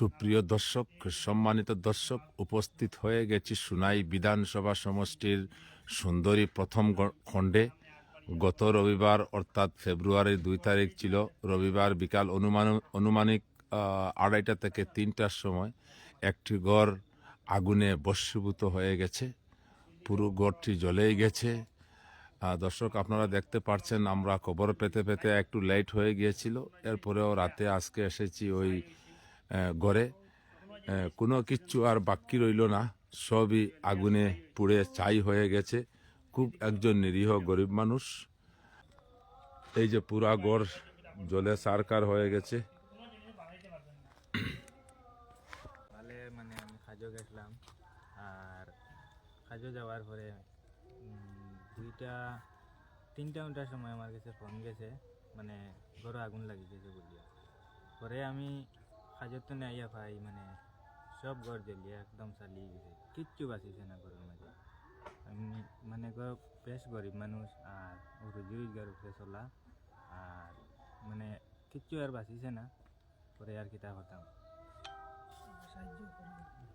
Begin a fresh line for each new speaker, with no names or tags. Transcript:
সুপ্রিয় দর্শক, সম্মানিত দর্শক, উপস্থিত হয়ে গেছি সুনাই বিধানসভা সমষ্টির সুন্দরী প্রথম খণ্ডে। গত রবিবার, অর্থাৎ ফেব্রুয়ারির দুই তারিখ ছিল। রবিবার বিকাল অনুমান অনুমানিক আড়াইটা থেকে তিনটার সময় একটি গড় আগুনে বস্মীভূত হয়ে গেছে। পুরো গড়টি জ্বলেই গেছে। দর্শক, আপনারা দেখতে পাচ্ছেন আমরা খবর পেতে পেতে একটু লেট হয়ে গিয়েছিল। এরপরেও রাতে আজকে এসেছি ওই ঘরে কোনো কিচ্ছু আর বাকি রইল না। সবই আগুনে পুড়ে ছাই হয়ে গেছে। খুব একজন নিরীহ গরিব মানুষ। এই যে পুরা গড় জলে সারকার হয়ে গেছে।
মানে আমি খাজো গেছিলাম। আর খাজো যাওয়ার পরে দুইটা, তিনটা ঘণ্টার সময় আমার কাছে ফোন গেছে। মানে ঘরে আগুন লাগি গেছে বলিয়া। পরে আমি খাজোর তো আইয়া ভাই মানে সব ঘর জ্বলিয়ে একদম চালিয়ে গেছে। কিচ্ছু বাঁচিছে না ঘরের মাঝে আমি মানে ঘর বেশ গরিব মানুষ, আর রুজি রোজগার উঠে চলা, আর মানে কিচ্ছু আর বাঁচিছে না, পরে আর কিতা হতাম। মানে